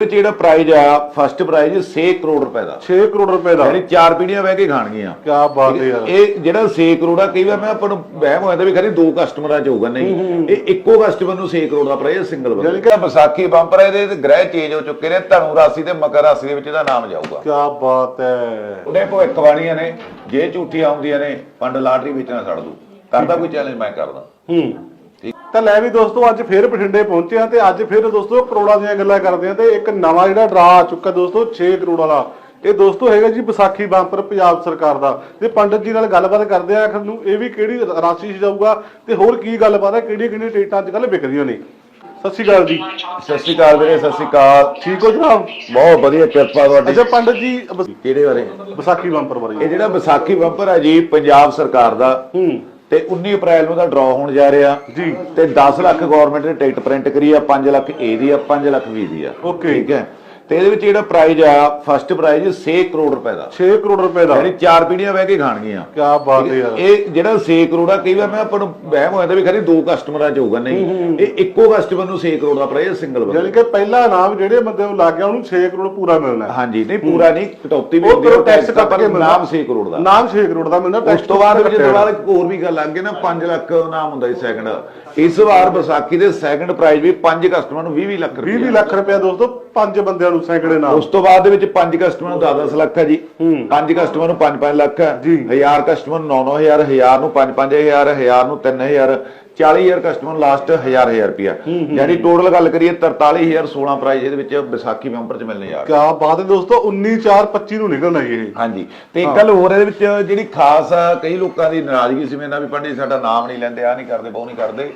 ਵਿੱਚ ਜਿਹੜਾ ਪ੍ਰਾਈਜ਼ ਆ ਫਸਟ ਪ੍ਰਾਈਜ਼ 6 ਕਰੋੜ ਰੁਪਏ ਦਾ। 6 ਕਰੋੜ ਰੁਪਏ ਦਾ। ਯਾਨੀ ਚਾਰ ਪੀੜੀਆਂ ਬਹਿ ਕੇ ਖਾਣਗੀਆਂ। ਕੀ ਬਾਤ ਹੈ ਯਾਰ। ਇਹ ਜਿਹੜਾ 6 ਕਰੋੜ ਆ ਕਈ ਵਾਰ ਮੈਂ ਆਪਾਂ ਨੂੰ ਵਹਿਮ ਹੋ ਜਾਂਦਾ ਵੀ ਖਰੇ ਦੋ ਕਸਟਮਰਾਂ ਚ ਹੋਊਗਾ ਨਹੀਂ। ਇਹ ਇੱਕੋ ਕਸਟਮਰ ਨੂੰ 6 ਕਰੋੜ ਦਾ ਪ੍ਰਾਈਜ਼ ਸਿੰਗਲ ਬੰਦਾ। ਯਾਨੀ ਕਿ ਵਿਸਾਖੀ ਬੰਪਰ ਇਹਦੇ ਗ੍ਰਹਿ ਚੇਂਜ ਹੋ ਚੁੱਕੇ ਨੇ ਧਨੂ ਰਾਸ਼ੀ ਤੇ ਮਕਰ ਰਾਸ਼ੀ ਦੇ ਵਿੱਚ ਇਹਦਾ ਨਾਮ ਜਾਊਗਾ। ਕੀ ਬਾਤ ਹੈ। ਉਹਦੇ ਭਵਿੱਖਬਾਣੀਆਂ ਨੇ ਜੇ ਝੂਠੀਆਂ ਆਉਂਦੀਆਂ ਨੇ ਪੰਡ ਲਾਟਰੀ ਵਿੱਚ ਨਾ ਛੱਡ ਦੂ। ਕਰਦਾ ਕੋਈ ਚੈਲੰਜ ਮੈਂ ਕਰਦਾ। ਹੂੰ। ਤਾਂ ਲੈ ਵੀ ਦੋਸਤੋ ਅੱਜ ਫੇਰ ਬਠਿੰਡੇ ਪਹੁੰਚੇ ਆ ਤੇ ਅੱਜ ਫੇਰ ਦੋਸਤੋ ਕਰੋੜਾਂ ਦੀਆਂ ਗੱਲਾਂ ਕਰਦੇ ਆ ਤੇ ਇੱਕ ਨਵਾਂ ਜਿਹੜਾ ਡਰਾ ਆ ਚੁੱਕਾ ਦੋਸਤੋ 6 ਕਰੋੜ ਵਾਲਾ। ਇਹ ਦੋਸਤੋ ਹੈਗਾ ਜੀ ਵਿਸਾਖੀ ਬੰਪਰ ਪੰਜਾਬ ਸਰਕਾਰ ਦਾ। ਤੇ ਪੰਡਤ ਜੀ ਨਾਲ ਗੱਲਬਾਤ ਕਰਦੇ ਆ ਆਖਰ ਨੂੰ ਇਹ ਵੀ ਕਿਹੜੀ ਰਾਸ਼ੀ 'ਚ ਜਾਊਗਾ ਤੇ ਹੋਰ ਕੀ ਗੱਲਬਾਤ ਹੈ ਕਿਹੜੀਆਂ ਕਿਹੜੀਆਂ ਟਿਕਟਾਂ ਅੱਜ ਕੱਲ ਵਿਕਦੀਆਂ ਨੇ। ਸਤਿ ਸ਼੍ਰੀ ਅਕਾਲ ਜੀ। ਸਤਿ ਸ਼੍ਰੀ ਅਕਾਲ ਵੀਰੇ ਸਤਿ ਸ਼੍ਰੀ ਅਕਾਲ। ਠੀਕ ਹੋ ਜਨਾਬ? ਬਹੁਤ ਵਧੀਆ ਕਿਰਪਾ ਤੁਹਾਡੀ। ਅੱਛਾ ਪੰਡਤ ਜੀ ਕਿਹੜੇ ਬਾਰੇ? ਵਿਸਾਖੀ ਬੰਪਰ ਬਾਰੇ। ਇਹ ਜਿਹੜਾ ਵਿਸਾਖੀ ਬੰਪਰ ਹੈ ਜੀ ਪੰਜਾਬ ਸਰਕਾਰ ਦਾ। ਹੂੰ। ਤੇ 19 ਅਪ੍ਰੈਲ ਨੂੰ ਦਾ ਡਰਾ ਹੋਣ ਜਾ ਰਿਹਾ। ਜੀ। ਤੇ 10 ਲੱਖ ਗਵਰਨਮੈਂਟ ਨੇ ਟਿਕਟ ਪ੍ਰਿੰਟ ਕਰੀ ਆ 5 ਲੱਖ ਏ ਦੀ ਆ 5 ਲੱਖ ਵੀ ਦੀ ਆ। Okay. ਠੀਕ ਹੈ। ਤੇ ਇਹਦੇ ਵਿੱਚ ਜਿਹੜਾ ਪ੍ਰਾਈਜ਼ ਆ ਫਸਟ ਪ੍ਰਾਈਜ਼ 6 ਕਰੋੜ ਰੁਪਏ ਦਾ। 6 ਕਰੋੜ ਰੁਪਏ ਦਾ। ਯਾਨੀ ਚਾਰ ਪੀੜੀਆਂ ਬਹਿ ਕੇ ਖਾਣਗੀਆਂ। ਕੀ ਬਾਤ ਹੈ ਯਾਰ। ਇਹ ਜਿਹੜਾ 6 ਕਰੋੜ ਆ ਕਈ ਵਾਰ ਮੈਂ ਆਪਾਂ ਨੂੰ ਵਹਿਮ ਹੋ ਜਾਂਦਾ ਵੀ ਖਰੇ ਦੋ ਕਸਟਮਰਾਂ ਚ ਹੋਊਗਾ ਨਹੀਂ। ਇਹ ਇੱਕੋ ਕਸਟਮਰ ਨੂੰ 6 ਕਰੋੜ ਦਾ ਪ੍ਰਾਈਜ਼ ਸਿੰਗਲ ਬੰਦਾ। ਯਾਨੀ ਕਿ ਪਹਿਲਾ ਨਾਮ ਜਿਹੜੇ ਬੰਦੇ ਨੂੰ ਲੱਗ ਗਿਆ ਉਹਨੂੰ 6 ਕਰੋੜ ਪੂਰਾ ਮਿਲਣਾ। ਹਾਂਜੀ ਨਹੀਂ ਪੂਰਾ ਨਹੀਂ ਕਟੌਤੀ ਵੀ ਹੁੰਦੀ ਹੈ ਟੈਕਸ ਕੱਟ ਕੇ ਨਾਮ 6 ਕਰੋੜ ਦਾ। ਨਾਮ 6 ਕਰੋੜ ਦਾ ਮਿਲਣਾ ਉਸ ਤੋਂ ਬਾਅਦ ਵਿੱਚ ਦੁਬਾਰਾ ਇੱਕ ਹੋਰ ਵੀ ਗੱਲ ਅੱਗੇ ਨਾ 5 ਲੱਖ ਨਾਮ ਹੁੰਦਾ ਸੀ ਸੈਕੰਡ ਇਸ ਵਾਰ ਵਿਸਾਖੀ ਦੇ ਸੈਕੰਡ ਪ੍ਰਾਈਜ਼ ਵੀ 5 ਕਸਟਮਰ ਨੂੰ 20 ਲੱਖ 20 ਰੁਪਏ ਲੱਖ ਰੁਪਏ ਦੋਸਤੋ ਪੰਜ ਬੰਦਿਆਂ ਨੂੰ ਸੈਂਕੜੇ ਨਾਮ ਉਸ ਤੋਂ ਬਾਅਦ ਦੇ ਵਿੱਚ 5 ਕਸਟਮਰ ਨੂੰ 10-10 ਲੱਖ ਹੈ ਜੀ। 5 ਕਸਟਮਰ ਨੂੰ 5-5 ਲੱਖ ਹੈ। ਜੀ। 1000 ਕਸਟਮਰ ਨੂੰ 9-9000 1000 ਨੂੰ 5-5000 1000 ਨੂੰ 3000 40000 ਕਸਟਮਰ ਲਾਸਟ 1000 1000 ਰੁਪਿਆ ਯਾਨੀ ਟੋਟਲ ਗੱਲ ਕਰੀਏ 43016 ਪ੍ਰਾਈਜ਼ ਇਹਦੇ ਵਿੱਚ ਵਿਸਾਖੀ ਬੰਪਰ ਚ ਮਿਲਣੇ ਯਾਰ ਕਿਆ ਬਾਤ ਹੈ ਦੋਸਤੋ 19 4 25 ਨੂੰ ਨਿਕਲਣਾ ਜੀ ਇਹ। ਹਾਂਜੀ। ਤੇ ਇੱਕ ਗੱਲ ਹੋਰ ਇਹਦੇ ਵਿੱਚ ਜਿਹੜੀ ਖਾਸ ਆ ਕਈ ਲੋਕਾਂ ਦੀ ਨਾਰਾਜ਼ਗੀ ਸੀ ਮੇਰੇ ਨਾਲ ਵੀ ਪੰਡਿਤ ਸਾਡਾ ਨਾਮ ਨਹੀਂ ਲੈਂਦੇ ਆ ਨਹੀਂ ਕਰਦੇ ਬਹੁ ਨਹੀਂ ਕਰਦੇ।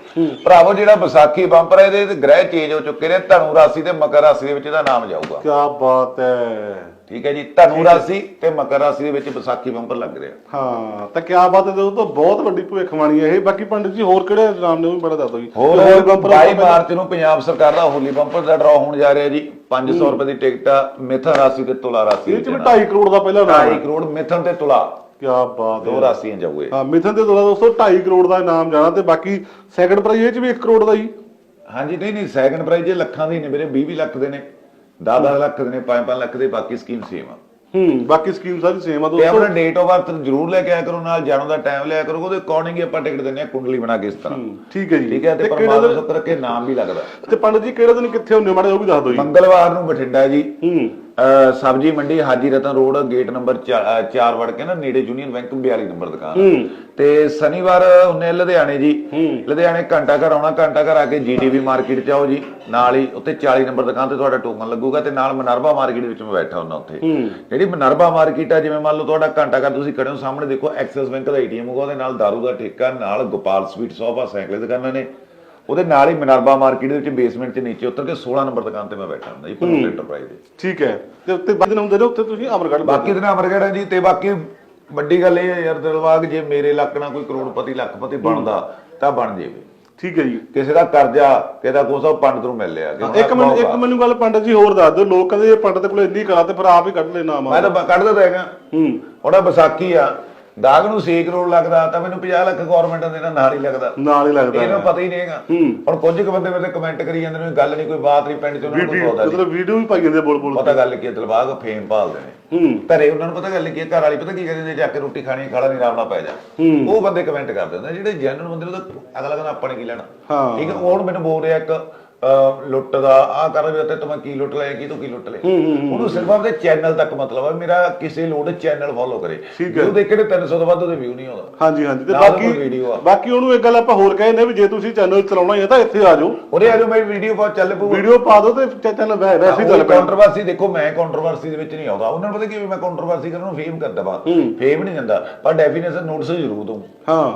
ਭਰਾਵੋ ਜਿਹੜਾ ਵਿਸਾਖੀ ਬੰਪਰ ਇਹਦੇ ਗ੍ਰਹਿ ਚੇਂਜ ਹੋ ਚੁੱਕੇ ਨੇ ਧਨੂ ਰਾਸ਼ੀ ਤੇ ਮਕਰ ਰਾਸ਼ੀ ਦੇ ਵਿੱਚ ਇਹਦਾ ਨਾਮ ਜਾਊਗਾ। ਕਿਆ ਬਾਤ ਹੈ। ਠੀਕ ਹੈ ਜੀ ਧਨੂ ਰਾਸ਼ੀ ਤੇ ਮਕਰ ਰਾਸ਼ੀ ਦੇ ਵਿੱਚ ਵਿਸਾਖੀ ਬੰਪਰ ਲੱਗ ਰਿਹਾ। ਹਾਂ ਤਾਂ ਕਿਆ ਬਾਤ ਹੈ ਦੋਸਤੋ ਬਹੁਤ ਵੱਡੀ ਭਵਿੱਖਬਾਣੀ ਹੈ ਇਹ। ਬਾਕੀ ਪੰਡਿਤ ਜੀ ਹੋਰ ਕਿਹੜੇ ਨਾਮ ਨੇ ਉਹ ਵੀ ਬੜਾ ਦੱਸ ਜੀ। ਹੋਰ ਹੋਲੀ ਬੰਪਰ 22 ਮਾਰਚ ਨੂੰ ਪੰਜਾਬ ਸਰਕਾਰ ਦਾ ਹੋਲੀ ਬੰਪਰ ਦਾ ਡਰਾ ਹੋਣ ਜਾ ਰਿਹਾ ਜੀ। 500 ਰੁਪਏ ਦੀ ਟਿਕਟ ਆ ਮਿਥਨ ਰਾਸ਼ੀ ਤੇ ਤੁਲਾ ਰਾਸ਼ੀ ਇਹ ਚ ਵੀ 2.5 ਕਰੋੜ ਦਾ ਪਹਿਲਾ ਨਾਮ 2.5 ਹੈ ਕਰੋੜ ਮਿਥਨ ਤੇ ਤੁਲਾ। ਕਿਆ ਬਾਤ ਦੋ ਹੈ। ਰਾਸ਼ੀਆਂ ਜਾਊਗੇ। ਹਾਂ ਮਿਥਨ ਦੇ ਦੋਲਾ ਦੋਸਤੋ 2.5 ਕਰੋੜ ਦਾ ਇਨਾਮ ਜਾਣਾ ਤੇ ਬਾਕੀ ਸੈਕੰਡ ਪ੍ਰਾਈਜ਼ ਇਹ ਚ ਵੀ 1 ਕਰੋੜ ਦਾ ਜੀ। ਹਾਂਜੀ ਨਹੀਂ ਨਹੀਂ ਸੈਕੰਡ ਪ੍ਰਾਈਜ਼ ਇਹ ਲੱਖਾਂ ਦੀ ਨੇ ਮੇਰੇ 20 20 ਲੱਖ ਦੇ ਨੇ। 10 ਲੱਖ ਦੇ ਨੇ 5 5 ਲੱਖ ਦੇ ਬਾਕੀ ਸਕੀਮ ਸੇਮ ਆ। ਹੂੰ ਬਾਕੀ ਸਕੀਮ ਸਾਰੀ ਸੇਮ ਆ ਤੇ ਦੋਸਤੋ ਆਪਣਾ ਡੇਟ ਆਫ ਬਰਥ ਜ਼ਰੂਰ ਲੈ ਕੇ ਆਇਆ ਕਰੋ ਨਾਲ ਜਾਣੋ ਦਾ ਟਾਈਮ ਲਿਆ ਕਰੋ ਉਹਦੇ ਅਕੋਰਡਿੰਗ ਹੀ ਆਪਾਂ ਟਿਕਟ ਦਿੰਦੇ ਆ ਕੁੰਡਲੀ ਬਣਾ ਕੇ ਇਸ ਤਰ੍ਹਾਂ। ਹੂੰ, ਠੀਕ ਹੈ ਜੀ। ਠੀਕ ਹੈ ਤੇ ਕਿਹੜੇ ਪਰਮਾਤਮਾ ਦਿਨ ਸ਼ੁਕਰ ਕੇ ਨਾਮ ਵੀ ਲੱਗਦਾ। ਤੇ ਪੰਡਤ ਜੀ ਕਿਹੜੇ ਦਿਨ ਕਿੱਥੇ ਹੁੰਦੇ ਹੋ? ਮਾੜੇ ਉਹ ਵੀ ਦੱਸ ਦਿਓ ਜੀ। ਮੰਗਲਵਾਰ ਨੂੰ ਬਠਿੰਡਾ ਜੀ। ਹੂੰ। ਸਬਜੀ ਮੰਡੀ ਹਾਜੀ ਰਤਨ ਰੋਡ ਗੇਟ ਨੰਬਰ 4 ਵੜ ਕੇ ਨਾ ਨੇੜੇ ਯੂਨੀਅਨ ਬੈਂਕ 42 ਨੰਬਰ ਦੁਕਾਨ। ਤੇ ਸ਼ਨੀਵਾਰ ਹੁੰਨੇ ਲੁਧਿਆਣੇ ਜੀ। ਲੁਧਿਆਣੇ ਘੰਟਾ ਘਰ ਆਉਣਾ ਘੰਟਾ ਘਰ ਆ ਕੇ ਜੀਟੀਵੀ ਮਾਰਕੀਟ ਚ ਆਓ ਜੀ। ਨਾਲ ਹੀ ਉੱਥੇ 40 ਨੰਬਰ ਦੁਕਾਨ ਤੇ ਤੁਹਾਡਾ ਟੋਕਨ ਲੱਗੂਗਾ ਤੇ ਨਾਲ ਮਨਰਬਾ ਮਾਰਕੀਟ ਵਿੱਚ ਮੈਂ ਬੈਠਾ ਹੁੰਦਾ ਉੱਥੇ। ਜਿਹੜੀ ਮਨਰਬਾ ਮਾਰਕੀਟ ਆ ਜਿਵੇਂ ਮੰਨ ਲਓ ਤੁਹਾਡਾ ਘੰਟਾ ਘਰ ਤੁਸੀਂ ਖੜੇ ਹੋ ਸਾਹਮਣੇ ਦੇਖੋ ਐਕਸਿਸ ਬੈਂਕ ਦਾ ਏਟੀਐਮ ਹੋਊਗਾ ਉਹਦੇ ਨਾਲ ਦਾਰੂ ਦਾ ਠੇਕਾ ਨਾਲ ਗੋਪਾਲ ਸਵੀਟ ਸ਼ਾਪ ਆ ਸਾਈਕਲ ਦੁਕਾਨਾਂ ਨੇ। ਉਹਦੇ ਨਾਲ ਹੀ ਮਨਰਬਾ ਮਾਰਕੀਟ ਦੇ ਵਿੱਚ ਬੇਸਮੈਂਟ 'ਚ ਨੀਚੇ ਉਤਰ ਕੇ 16 ਨੰਬਰ ਦੁਕਾਨ ਤੇ ਮੈਂ ਬੈਠਾ ਹੁੰਦਾ ਜੀ ਪਰਮਿਟ ਐਂਟਰਪ੍ਰਾਈਜ਼ ਦੇ। ਠੀਕ ਹੈ। ਤੇ ਉੱਤੇ ਬੰਦ ਦਿਨ ਹੁੰਦੇ ਨੇ ਉੱਥੇ ਤੁਸੀਂ ਅਮਰਗੜ੍ਹ ਬਾਕੀ ਦਿਨ ਅਮਰਗੜ੍ਹ ਹੈ ਜੀ ਤੇ ਬਾਕੀ ਵੱਡੀ ਗੱਲ ਇਹ ਹੈ ਯਾਰ ਦਿਲਵਾਗ ਜੇ ਮੇਰੇ ਲੱਕ ਨਾਲ ਕੋਈ ਕਰੋੜਪਤੀ ਲੱਖਪਤੀ ਬਣਦਾ ਤਾਂ ਬਣ ਜਾਵੇ ਠੀਕ ਹੈ ਜੀ। ਕਿਸੇ ਦਾ ਕਰਜ਼ਾ ਕਿਸੇ ਦਾ ਕੋਸਾ ਪੰਡਤ ਨੂੰ ਮਿਲ ਲਿਆ। ਇੱਕ ਮੈਨੂੰ। ਇੱਕ ਮੈਨੂੰ ਗੱਲ ਪੰਡਤ ਜੀ ਹੋਰ ਦੱਸ ਦਿਓ। ਲੋਕ ਕਹਿੰਦੇ ਪੰਡਤ ਕੋਲ ਇੰਨੀ ਕਲਾ ਤੇ ਫਿਰ ਆਪ ਹੀ ਕੱਢ ਲੈ ਨਾਮ ਮੈਂ ਤਾਂ ਕੱਢਦਾ ਤਾਂ ਹੈਗਾ ਹੂੰ। ਆਹ ਵਿਸਾਖੀ ਆ ਦਾਗ ਨੂੰ 6 ਕਰੋੜ ਲੱਗਦਾ ਤਾਂ ਮੈਨੂੰ 50 ਲੱਖ ਗਵਰਨਮੈਂਟ ਦੇ ਨਾਲ ਹੀ ਲੱਗਦਾ। ਨਾਲ ਹੀ ਲੱਗਦਾ ਇਹਨੂੰ ਪਤਾ ਹੀ ਨਹੀਂ ਹੈਗਾ। ਹੁਣ ਕੁਝ ਕੁ ਬੰਦੇ ਮੇਰੇ ਕਮੈਂਟ ਕਰੀ ਜਾਂਦੇ ਨੇ ਗੱਲ ਨਹੀਂ ਕੋਈ ਬਾਤ ਨਹੀਂ ਪਿੰਡ ਚ ਉਹਨਾਂ ਨੂੰ ਕੋਈ ਪਤਾ ਮਤਲਬ ਵੀਡੀਓ ਵੀ ਪਾਈ ਜਾਂਦੇ ਬੋਲ ਬੋਲ ਪਤਾ ਗੱਲ ਕੀ ਹੈ ਦਿਲਬਾਗ ਫੇਮ ਭਾਲਦੇ ਨੇ। ਹੂੰ। ਘਰੇ ਉਹਨਾਂ ਨੂੰ ਪਤਾ ਗੱਲ ਕੀ ਹੈ ਘਰ ਵਾਲੀ ਪਤਾ ਕੀ ਕਹਿੰਦੇ ਨੇ ਜਾ ਕੇ ਰੋਟੀ ਖਾਣੀ ਖਾਲਾ ਨਹੀਂ ਨਾਲ ਪੈ ਜਾ। ਉਹ ਬੰਦੇ ਕਮੈਂਟ ਕਰ ਦਿੰਦੇ ਜਿਹੜੇ ਜੈਨੂਨ ਬੰਦੇ ਨੂੰ ਤਾਂ ਅਗਲਾ ਕਹਿੰਦਾ ਆਪਾਂ ਨੇ ਕੀ ਲੈਣਾ? ਹਾਂ। ਠੀਕ ਹੈ ਹੁਣ ਮੈਨੂੰ ਬੋਲ ਰਿਹਾ ਇੱਕ ਲੁੱਟ ਦਾ ਆ ਕਰ ਵੀ ਤੇ ਤੁਮ ਕੀ ਲੁੱਟ ਲਿਆ ਕੀ ਤੂੰ ਕੀ ਲੁੱਟ ਲਿਆ ਉਹਨੂੰ ਸਿਰਫ ਆਪਦੇ ਚੈਨਲ ਤੱਕ ਮਤਲਬ ਹੈ ਮੇਰਾ ਕਿਸੇ ਲੋੜ ਚੈਨਲ ਫੋਲੋ ਕਰੇ। ਉਹ ਦੇਖੇ ਨੇ 300 ਤੋਂ ਵੱਧ ਉਹਦੇ ਵਿਊ ਨਹੀਂ ਆਉਂਦਾ। ਹਾਂਜੀ ਹਾਂਜੀ। ਤੇ ਬਾਕੀ ਆ। ਬਾਕੀ ਉਹਨੂੰ ਇੱਕ ਗੱਲ ਆਪਾਂ ਹੋਰ ਕਹਿੰਦੇ ਵੀ ਜੇ ਤੁਸੀਂ ਚੈਨਲ ਚਲਾਉਣਾ ਹੀ ਤਾਂ ਇੱਥੇ ਆ ਜਾਓ। ਉਹਦੇ ਆਜੋ ਮੇਰੀ ਵੀਡੀਓ ਬਹੁਤ ਚੱਲ ਪਊ। ਵੀਡੀਓ ਪਾ ਦਿਓ ਤੇ ਚੈਨਲ ਵੈਸੇ ਹੀ ਚੱਲ ਪੈਣਾ। ਕੰਟਰੋਵਰਸੀ ਦੇਖੋ ਮੈਂ ਕੰਟਰੋਵਰਸੀ ਦੇ ਵਿੱਚ ਨਹੀਂ ਆਉਂਦਾ। ਉਹਨਾਂ ਨੂੰ ਪਤਾ ਕੀ ਮੈਂ ਕੰਟਰੋਵਰਸੀ ਕਰਨ ਨੂੰ ਫੇਮ ਕਰਦਾ ਵਾ ਫੇਮ ਨਹੀਂ ਜਾਂਦਾ ਪਰ ਡੈਫੀਨੇਸ਼ਨ ਨੋਟਿਸ ਜ਼ਰੂਰ ਦਊਂ। ਹਾਂ।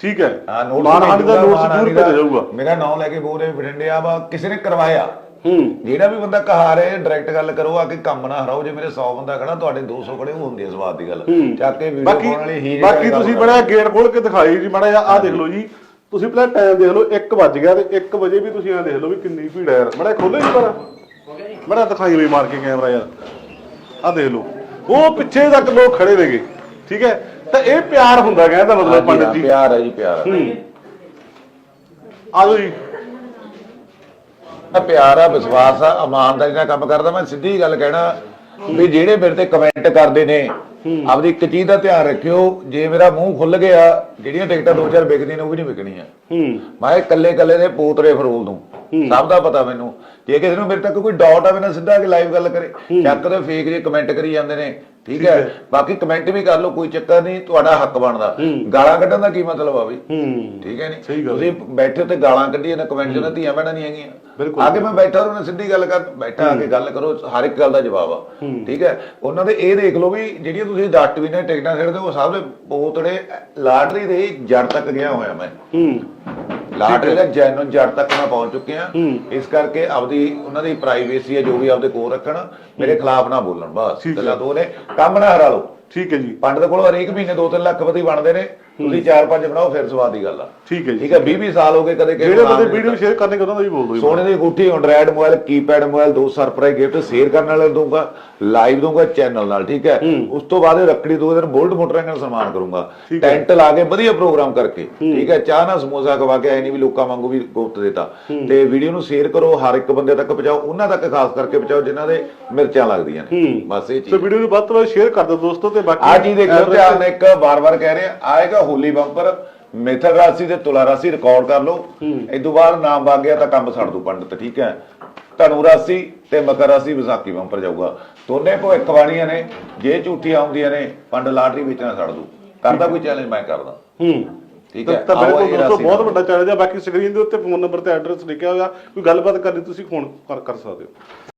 ਠੀਕ ਹੈ। ਹਾਂ ਨੋਟਿਸ ਮਾਨਹਾਨੀ ਦਾ ਨੋਟਿਸ ਜ਼ਰੂਰ ਭੇਜਿਆ ਜਾਊਗਾ। ਮੇਰਾ ਨਾਮ ਲੈ ਕੇ ਬੋਲੇ ਬਠਿੰਡੇ ਆ ਵਾ ਕਿਸੇ ਨੇ ਕਰਵਾਇਆ। ਹੂੰ। ਜਿਹੜਾ ਵੀ ਬੰਦਾ ਕਹਾ ਰਿਹਾ ਡਾਇਰੈਕਟ ਗੱਲ ਕਰੋ ਆ ਕੇ ਕੰਮ ਨਾ ਹਰਾਓ। ਜੇ ਮੇਰੇ 100 ਬੰਦਾ ਖੜਾ ਤੁਹਾਡੇ 200 ਖੜੇ ਉਹ ਹੁੰਦੀ ਹੈ ਸਵਾਦ ਦੀ ਗੱਲ। ਚੱਕ ਕੇ ਵੀਡੀਓ ਬਾਕੀ ਪਾਉਣ ਵਾਲੀ ਹੀ ਬਾਕੀ ਤੁਸੀਂ ਬੜਾ ਗੇਟ ਖੋਲ ਕੇ ਦਿਖਾਈ ਜੀ ਮਾੜਾ ਆਹ ਦੇਖ ਲਓ ਜੀ। ਤੁਸੀਂ ਪਹਿਲਾਂ ਟਾਈਮ ਦੇਖ ਲਓ 1 ਵੱਜ ਗਿਆ ਤੇ 1 ਵਜੇ ਵੀ ਤੁਸੀਂ ਐਂ ਦੇਖ ਲਓ ਵੀ ਕਿੰਨੀ ਭੀੜ ਹੈ। ਮਾੜਾ ਖੋਲੇ ਜੀ ਪਰ ਮਾੜਾ ਦਿਖਾਈ ਵੀ ਮਾਰ ਕੇ ਕੈਮਰਾ ਯਾਰ। ਆਹ ਦੇਖ ਲਓ। ਉਹ ਪਿੱਛੇ ਤੱਕ ਲੋਕ ਖੜੇ ਨੇਗੇ। ਠੀਕ ਹੈ। ਤਾਂ ਇਹ ਪਿਆਰ ਹੁੰਦਾ ਕਹਿੰਦਾ ਮਤਲਬ ਪੰਡਤ ਜੀ। ਪਿਆਰ ਹੈ ਜੀ ਪਿਆਰ ਹੈ। ਆ ਜਾਓ ਜੀ। ਪਿਆਰ ਆ ਵਿਸ਼ਵਾਸ ਆ ਇਮਾਨਦਾਰੀ ਨਾਲ ਕੰਮ ਕਰਦਾ ਮੈਂ ਸਿੱਧੀ ਗੱਲ ਕਹਿਣਾ ਵੀ ਜਿਹੜੇ ਮੇਰੇ ਤੇ ਕਮੈਂਟ ਕਰਦੇ ਨੇ ਆਪਦੀ ਇੱਕ ਚੀਜ਼ ਦਾ ਧਿਆਨ ਰੱਖਿਓ ਜੇ ਮੇਰਾ ਮੂੰਹ ਖੁੱਲ ਗਿਆ ਜਿਹੜੀਆਂ ਟਿਕਟਾਂ ਦੋ ਚਾਰ ਵਿਕਦੀਆਂ ਨੇ ਉਹ ਵੀ ਨਹੀਂ ਵਿਕਣੀਆਂ। ਹੂੰ। ਮੈਂ ਇਕੱਲੇ ਇਕੱਲੇ ਦੇ ਪੋਤਰੇ ਫਰੋਲ ਦੂੰ। ਸਭ ਦਾ ਪਤਾ ਮੈਨੂੰ। ਜੇ ਕਿਸੇ ਨੂੰ ਮੇਰੇ ਤੱਕ ਕੋਈ ਡਾਊਟ ਆਵੇ ਨਾ ਸਿੱਧਾ ਕਿ ਲਾਈਵ ਗੱਲ ਕਰੇ। ਚੱਕ ਦੇ ਫੇਕ ਜੇ ਕਮੈਂਟ ਕਰੀ ਜਾਂਦੇ ਨੇ। ਠੀਕ ਹੈ? ਬਾਕੀ ਕਮੈਂਟ ਵੀ ਕਰ ਲਓ ਕੋਈ ਚੱਕਰ ਨਹੀਂ ਤੁਹਾਡਾ ਹੱਕ ਬਣਦਾ। ਗਾਲਾਂ ਕੱਢਣ ਦਾ ਕੀ ਮਤਲਬ ਆ ਹੂੰ। ਠੀਕ ਹੈ ਨਹੀਂ ਤੁਸੀਂ ਬੈਠੇ ਤੇ ਗਾਲਾਂ ਕੱਢੀਆਂ ਨੇ ਕਮੈਂਟ ਚ ਧੀਆਂ ਭੈਣਾਂ ਨਹੀਂ ਹੈਗੀਆਂ। ਬਿਲਕੁਲ। ਆ ਕੇ ਮੈਂ ਬੈਠਾ ਉਹਨਾਂ ਨਾਲ ਸਿੱਧੀ ਗੱਲ ਕਰ ਬੈਠਾ ਆ ਕੇ ਗੱਲ ਕਰੋ ਹਰ ਇੱਕ ਗੱਲ ਦਾ ਜਵਾਬ ਆ। ਠੀਕ ਹੈ? ਉਹਨਾਂ ਦੇ ਇਹ ਦੇਖ ਲਓ ਵੀ ਜਿਹੜੀਆਂ ਤੁਸੀਂ ਡੱਟ ਵੀ ਨੇ ਟਿਕਟਾਂ ਛੱਡਦੇ ਉਹ ਸਭ ਦੇ ਪੋਤੜੇ ਲਾਟਰੀ ਦੇ ਜੜ ਤੱਕ ਗਿਆ ਹੋਇਆ ਮੈਂ। ਲਾਟਰੀ ਦਾ ਜੈਨੂਨ ਜੜ ਤੱਕ ਮੈਂ ਪਹੁੰਚ ਚੁੱਕਿਆ ਇਸ ਕਰਕੇ ਆਪਦੀ ਉਹਨਾਂ ਦੀ ਪ੍ਰਾਈਵੇਸੀ ਹੈ ਜੋ ਵੀ ਆਪਦੇ ਕੋਲ ਰੱਖਣ ਮੇਰੇ ਖਿਲਾਫ ਨਾ ਬੋਲਣ ਬਸ। ਗੱਲਾਂ ਦੋ ਨੇ। ਕੰਮ ਨਾ ਹਰਾ ਲਓ। ਠੀਕ ਹੈ ਜੀ। ਪੰਡਤ ਕੋਲ ਹਰੇਕ ਮਹੀਨੇ 2-3 ਲੱਖ ਵਧੀ ਬਣਦੇ ਨੇ। ਤੁਸੀਂ 4-5 ਬਣਾਓ ਫਿਰ ਸਵਾਦ ਦੀ ਗੱਲ ਆ। ਠੀਕ ਹੈ ਜੀ ਠੀਕ ਹੈ 20-20 ਸਾਲ ਹੋ ਗਏ ਕਦੇ ਕਿਸੇ ਜਿਹੜੇ ਨੂੰ ਨਾਮ ਬੰਦੇ ਨਹੀਂ ਵੀਡੀਓ ਸ਼ੇਅਰ ਕਰਨੇ ਕਦੋਂ ਦਾ ਵੀ ਬੋਲ ਦੋ ਜੀ ਸੋਨੇ ਦੀ ਗੁੱਠੀ ਐਂਡਰਾਇਡ ਮੋਬਾਈਲ ਕੀਪੈਡ ਮੋਬਾਈਲ ਦੋ ਸਰਪ੍ਰਾਈਜ਼ ਗਿਫਟ ਸ਼ੇਅਰ ਕਰਨ ਵਾਲੇ ਨੂੰ ਦਊਂਗਾ ਲਾਈਵ ਦਊਂਗਾ ਚੈਨਲ ਨਾਲ ਠੀਕ ਹੈ? ਉਸ ਤੋਂ ਬਾਅਦ ਰੱਖੜੀ ਦੋ ਦਿਨ ਬੋਲਡ ਮੋਟਰਾਂ ਨਾਲ ਸਨਮਾਨ ਕਰੂੰਗਾ। ਟੈਂਟ ਲਾ ਕੇ ਵਧੀਆ ਪ੍ਰੋਗਰਾਮ ਕਰਕੇ ਠੀਕ ਹੈ? ਚਾਹ ਨਾਲ ਸਮੋਸਾ ਖਵਾ ਕੇ ਐ ਨਹੀਂ ਵੀ ਲੋਕਾਂ ਵਾਂਗੂ ਵੀ ਗੁਫਤ ਦੇਤਾ। ਤੇ ਵੀਡੀਓ ਨੂੰ ਸ਼ੇਅਰ ਕਰੋ ਹਰ ਇੱਕ ਬੰਦੇ ਤੱਕ ਪਹੁੰਚਾਓ ਉਹਨਾਂ ਤੱਕ ਖਾਸ ਕਰਕੇ ਪਹੁੰਚਾਓ ਜਿਨ੍ਹਾਂ ਦੇ ਮਿਰਚਾਂ ਲੱਗਦੀਆਂ ਨੇ। ਬਸ ਇਹ ਸੋ ਚੀਜ਼। ਵੀਡੀਓ ਨੂੰ ਵੱਧ ਤੋਂ ਵੱਧ ਸ਼ੇਅਰ ਕਰ ਦਿਓ ਦੋਸਤੋ ਤੇ ਬਾਕੀ ਆ ਚੀਜ਼ ਦੇਖੋ ਧਿਆਨ ਨਾਲ ਇੱਕ ਵਾਰ-ਵਾਰ ਕਹਿ ਰਹੇ ਆਏਗਾ ਹੋਲੀ ਬੰਪਰ ਮਿਥਲ ਰਾਸ਼ੀ ਤੇ ਤੁਲਾ ਰਾਸ਼ੀ ਰਿਕਾਰਡ ਕਰ ਲਓ। ਇਸ ਤੋਂ ਬਾਅਦ ਨਾਮ ਵਗ ਗਿਆ ਤਾਂ ਕੰਮ ਛੱਡ ਦੂ ਪੰਡਤ ਠੀਕ ਹੈ? ਧਨੂ ਰਾਸ਼ੀ ਤੇ ਮਕਰ ਰਾਸ਼ੀ ਵਿਸਾਖੀ ਬੰਪਰ ਜਾਊਗਾ। ਦੋਨੇ ਭਵਿੱਖਬਾਣੀਆਂ ਨੇ ਜੇ ਝੂਠੀਆਂ ਆਉਂਦੀਆਂ ਨੇ ਪੰਡ ਲਾਟਰੀ ਵੇਚਣਾ ਛੱਡ ਦੂ। ਕਰਦਾ ਕੋਈ ਚੈਲੰਜ ਮੈਂ ਕਰਦਾ। ਹੂੰ। ਠੀਕ ਤਾਂ ਹੈ? ਤਾਂ ਬਿਲਕੁਲ ਦੋਸਤੋ ਬਹੁਤ ਵੱਡਾ ਚੈਲੰਜ ਆ ਬਾਕੀ ਸਕਰੀਨ ਦੇ ਉੱਤੇ ਫੋਨ ਨੰਬਰ ਤੇ ਐਡਰੈਸ ਲਿਖਿਆ ਹੋਇਆ ਕੋਈ ਗੱਲਬਾਤ ਕਰਨੀ ਤੁਸੀਂ ਫੋਨ ਕਰ ਕਰ ਸਕਦੇ ਹੋ।